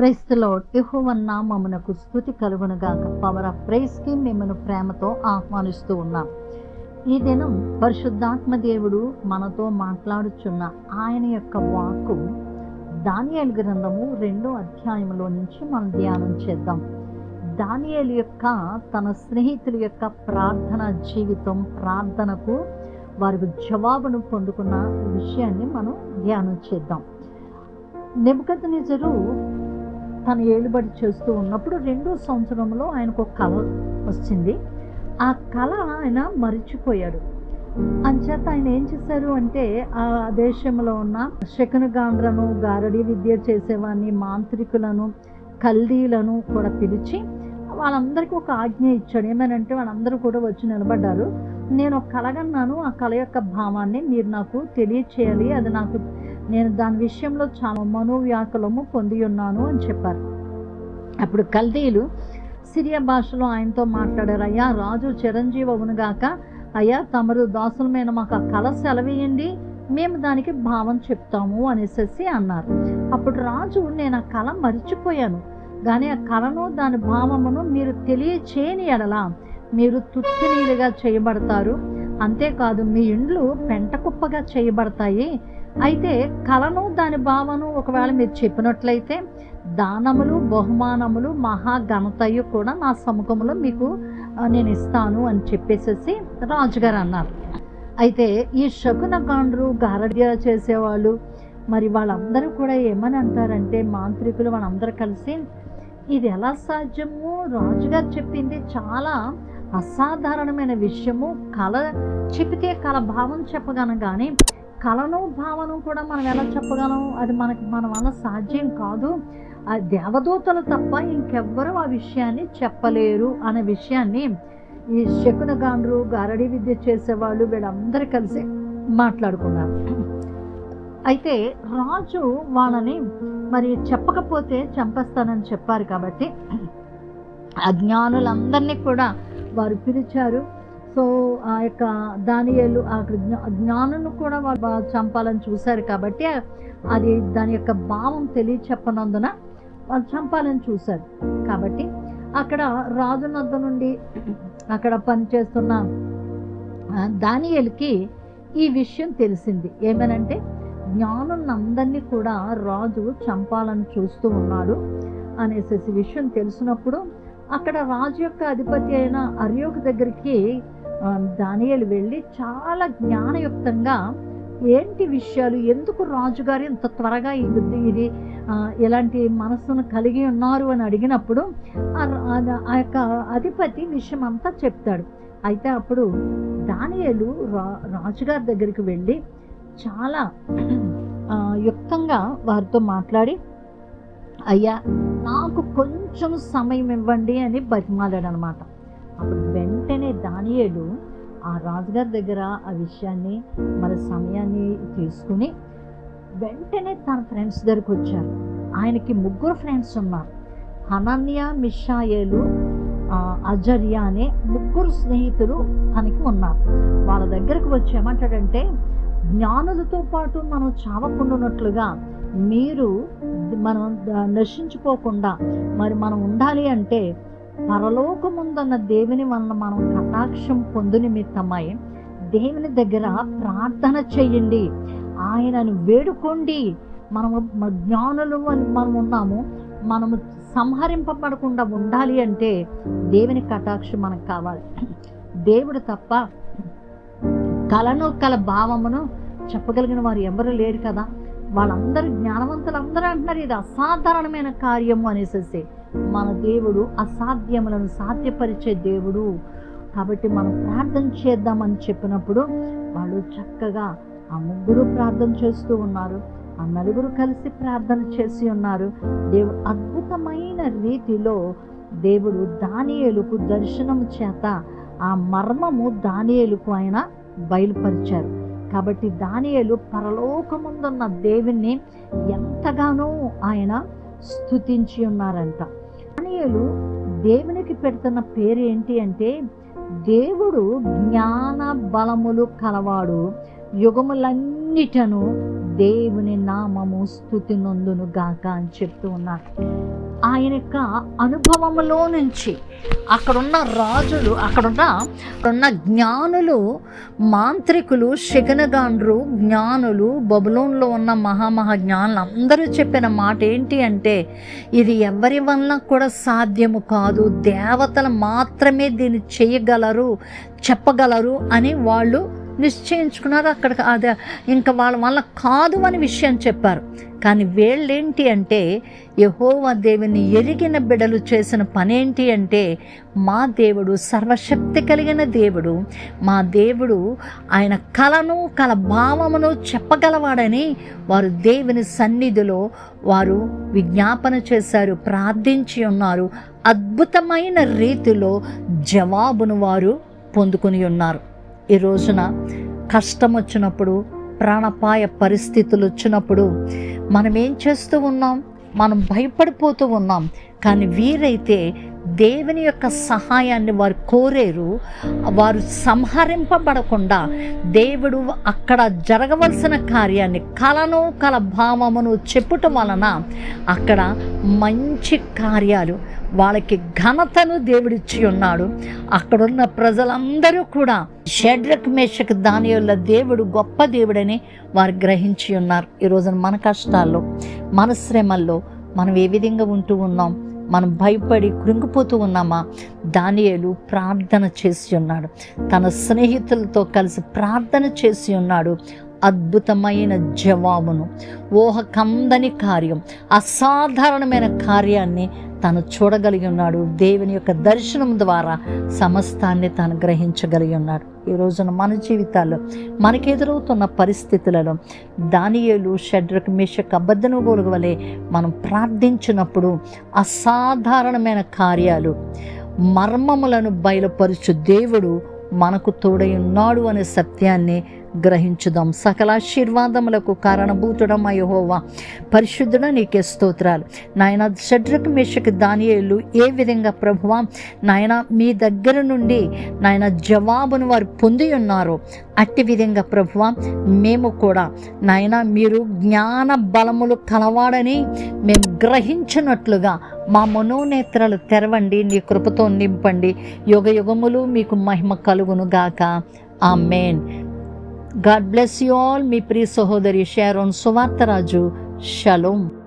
క్రైస్తలో యహోవన్ నామమునకు స్థుతి కలుగునుగాక పవర్ ఆఫ్ ప్రైస్కి మిమ్మల్ని ప్రేమతో ఆహ్వానిస్తూ ఉన్నాం. ఈ దినం పరిశుద్ధాత్మ దేవుడు మనతో మాట్లాడుచున్న ఆయన యొక్క వాక్కు దానియేలు గ్రంథము రెండో అధ్యాయంలో నుంచి మనం ధ్యానం చేద్దాం. దానియేలు యొక్క తన స్నేహితుల యొక్క ప్రార్థన జీవితం ప్రార్థనకు వారికి జవాబును పొందుకున్న విషయాన్ని మనం ధ్యానం చేద్దాం. నెబద్ నిజరు తను ఏలుబడి చేస్తూ ఉన్నప్పుడు రెండో సంవత్సరంలో ఆయనకు ఒక కళ వచ్చింది. ఆ కళ ఆయన మరిచిపోయాడు. అంచేత ఆయన ఏం చేశారు అంటే ఆ దేశంలో ఉన్న శకునగాండ్రను గారడి విద్య చేసేవాడిని మాంత్రికులను కల్దీలను కూడా పిలిచి వాళ్ళందరికీ ఒక ఆజ్ఞ ఇచ్చాడు. ఏమనంటే వాళ్ళందరూ కూడా వచ్చి నిలబడ్డారు. నేను ఒక కలగన్నాను ఆ కళ యొక్క భావాన్ని మీరు నాకు తెలియచేయాలి అది నాకు నేను దాని విషయంలో చాలా మనోవ్యాకులము పొంది ఉన్నాను అని చెప్పారు. అప్పుడు కల్దీలు సిరియా భాషలో ఆయనతో మాట్లాడారు. అయ్యా రాజు చిరంజీవి అవునుగాక అయ్యా తమరు దాసులమైన మాకు ఆ కళ సెలవేయండి మేము దానికి భావం చెప్తాము అనేసి అన్నారు. అప్పుడు రాజు నేను ఆ కళ మర్చిపోయాను కానీ ఆ కళను దాని భావమును మీరు తెలియచేయని ఎడలా మీరు తుత్తినీలుగా చేయబడతారు. అంతేకాదు మీ ఇండ్లు పెంట కుప్పగా చేయబడతాయి. అయితే కళను దాని భావను ఒకవేళ మీరు చెప్పినట్లయితే దానములు బహుమానములు మహాఘనతయు కూడా నా సముఖంలో మీకు నేను ఇస్తాను అని చెప్పేసేసి రాజుగారు అన్నారు. అయితే ఈ శకున గాండ్రు గారడ్య చేసేవాళ్ళు మరి వాళ్ళందరూ కూడా ఏమని అంటారంటే మాంత్రికులు వాళ్ళందరూ కలిసి ఇది ఎలా సాధ్యము? రాజుగారు చెప్పింది చాలా అసాధారణమైన విషయము. కళ చెబితే కళ భావం చెప్పగలం కానీ కళను భావను కూడా మనం ఎలా చెప్పగలం? అది మనకి మన వల్ల సాధ్యం కాదు. ఆ దేవదూతలు తప్ప ఇంకెవ్వరూ ఆ విషయాన్ని చెప్పలేరు అనే విషయాన్ని ఈ శకున గాండ్రు గారడి విద్య చేసేవాళ్ళు వీళ్ళందరూ కలిసి మాట్లాడుకున్నారు. అయితే రాజు వాళ్ళని మరి చెప్పకపోతే చంపేస్తానని చెప్పారు కాబట్టి అజ్ఞానులందరినీ కూడా వారు పిలిచారు. సో ఆ యొక్క దానియలు ఆ జ్ఞానను కూడా వాళ్ళు చంపాలని చూశారు కాబట్టి అది దాని యొక్క భావం తెలియచెప్పనందున వాళ్ళు చంపాలని చూశారు. కాబట్టి అక్కడ రాజు నద్ద నుండి అక్కడ పనిచేస్తున్న దానియలకి ఈ విషయం తెలిసింది. ఏమనంటే జ్ఞానులందరినీ కూడా రాజు చంపాలని చూస్తూ ఉన్నాడు అనేసి విషయం తెలిసినప్పుడు అక్కడ రాజు యొక్క అధిపతి అయిన అర్యోక్ దగ్గరికి దానియలు వెళ్ళి చాలా జ్ఞానయుక్తంగా ఏంటి విషయాలు ఎందుకు రాజుగారు ఇంత త్వరగా ఈ ఇది ఎలాంటి మనస్సును కలిగి ఉన్నారు అని అడిగినప్పుడు ఆ యొక్క అధిపతి విషయం అంతా చెప్తాడు. అయితే అప్పుడు దానియలు రా రాజుగారి దగ్గరికి వెళ్ళి చాలా యుక్తంగా వారితో మాట్లాడి అయ్యా నాకు కొంచెం సమయం ఇవ్వండి అని బతిమాలాడు అనమాట అప్పుడు వెంటనే దానియేలు ఆ రాజుగారి దగ్గర ఆ విషయాన్ని మన సమయాన్ని తీసుకుని వెంటనే తన ఫ్రెండ్స్ దగ్గరికి వచ్చారు. ఆయనకి ముగ్గురు ఫ్రెండ్స్ ఉన్నారు. హనన్య మిషాయేలు అజర్యా అనే ముగ్గురు స్నేహితులు తనకి ఉన్నారు. వాళ్ళ దగ్గరకు వచ్చి ఏమంటాడంటే జ్ఞానులతో పాటు మనం చావకుండా ఉన్నట్లుగా మీరు మనం నశించుకోకుండా మరి మనం ఉండాలి అంటే పరలోకముందన్న దేవుని వలన మనం కటాక్షం పొందు నిమిత్తమై దేవుని దగ్గర ప్రార్థన చేయండి. ఆయనను వేడుకోండి. మనము జ్ఞానులు అని మనం ఉన్నాము. మనము సంహరింపబడకుండా ఉండాలి అంటే దేవుని కటాక్షం మనకు కావాలి. దేవుడు తప్ప కళను కల భావమును చెప్పగలిగిన వారు ఎవరు లేరు కదా. వాళ్ళందరూ జ్ఞానవంతులు అందరూ అంటున్నారు ఇది అసాధారణమైన కార్యము అనేసి. మన దేవుడు అసాధ్యములను సాధ్యపరిచే దేవుడు. కాబట్టి మనం ప్రార్థన చేద్దామని చెప్పినప్పుడు వాళ్ళు చక్కగా ఆ ముగ్గురు ప్రార్థన చేస్తూ ఉన్నారు. ఆ నలుగురు కలిసి ప్రార్థన చేసి ఉన్నారు. దేవుడు అద్భుతమైన రీతిలో దేవుడు దానియేలుకు దర్శనం చేత ఆ మర్మము దానియేలుకు ఆయన బయలుపరిచారు. కాబట్టి దానియేలు పరలోకముందున్న దేవుణ్ణి ఎంతగానో ఆయన స్థుతించి ఉన్నారంట. దానియేలు దేవునికి పెడుతున్న పేరు ఏంటి అంటే దేవుడు జ్ఞాన బలములు కలవాడు. యుగములన్నిటను దేవుని నామము స్థుతి నొందును గాక అని చెప్తూ ఉన్నారు. ఆయన యొక్క అనుభవములో నుంచి అక్కడున్న రాజులు అక్కడున్న అక్కడున్న జ్ఞానులు మాంత్రికులు శగనగాండ్రు జ్ఞానులు బబులోన్లో ఉన్న మహామహా జ్ఞానులు అందరూ చెప్పిన మాట ఏంటి అంటే ఇది ఎవరి వల్ల కూడా సాధ్యము కాదు దేవతలు మాత్రమే దీన్ని చేయగలరు చెప్పగలరు అని వాళ్ళు నిశ్చయించుకున్నారు. అక్కడ అది ఇంకా వాళ్ళ వల్ల కాదు అని విషయం చెప్పారు. కానీ వీళ్ళేంటి అంటే యహోవా దేవుని ఎరిగిన బిడలు చేసిన పనేంటి అంటే మా దేవుడు సర్వశక్తి కలిగిన దేవుడు మా దేవుడు ఆయన కలను కల భావమును చెప్పగలవాడని వారు దేవుని సన్నిధిలో వారు విజ్ఞాపన చేశారు ప్రార్థించి ఉన్నారు. అద్భుతమైన రీతిలో జవాబును వారు పొందుకొని ఉన్నారు. ఈ రోజున కష్టం వచ్చినప్పుడు ప్రాణపాయ పరిస్థితులు వచ్చినప్పుడు మనం ఏం చేస్తూ ఉన్నాం? మనం భయపడిపోతూ ఉన్నాం. కానీ వీరైతే దేవుని యొక్క సహాయాన్ని వారు కోరేరు వారు సంహరింపబడకుండా దేవుడు అక్కడ జరగవలసిన కార్యాన్ని కలను కల భావమును చెప్పటం వలన అక్కడ మంచి కార్యాలు వాళ్ళకి ఘనతను దేవుడిచ్చి ఉన్నాడు. అక్కడున్న ప్రజలందరూ కూడా షడ్రక్ మేషక్ దానియల్ల దేవుడు గొప్ప దేవుడని వారు గ్రహించి ఉన్నారు. ఈరోజున మన కష్టాల్లో మన శ్రమల్లో మనం ఏ విధంగా ఉంటూ ఉన్నాం? మనం భయపడి కృంగిపోతూ ఉన్నామా? దానియేలు ప్రార్థన చేసి ఉన్నాడు. తన స్నేహితులతో కలిసి ప్రార్థన చేసి ఉన్నాడు. అద్భుతమైన జవాబును. ఊహ కందని కార్యం. అసాధారణమైన కార్యాన్ని తను చూడగలిగి ఉన్నాడు. దేవుని యొక్క దర్శనం ద్వారా సమస్తాన్ని తాను గ్రహించగలిగి ఉన్నాడు. ఈ రోజున మన జీవితాల్లో మనకు ఎదురవుతున్న పరిస్థితులలో దానియేలు షడ్రక్ మేషక్ అబద్ధను వలె మనం ప్రార్థించినప్పుడు అసాధారణమైన కార్యాలు మర్మములను బయలుపరుచు దేవుడు మనకు తోడై ఉన్నాడు అనే సత్యాన్ని గ్రహించుదాం. సకల ఆశీర్వాదములకు కారణభూతుడం అయ్యహోవా పరిశుద్ధుడ నీకే స్తోత్రాలు. నాయన షడ్రక్ మేషక్ దానియేలు ఏ విధంగా ప్రభువా? నాయన మీ దగ్గర నుండి నాయన జవాబును వారు పొంది ఉన్నారో. అట్టి విధంగా ప్రభువ మేము కూడా నాయన మీరు జ్ఞాన బలములు కలవాడని మేము గ్రహించినట్లుగా మా మనోనేత్రాలు తెరవండి నీ కృపతో నింపండి. యుగ యుగములు మీకు మహిమ కలుగును గాక ఆ God bless you all. Mi pri sohodari Sharon Suvataraju. Shalom.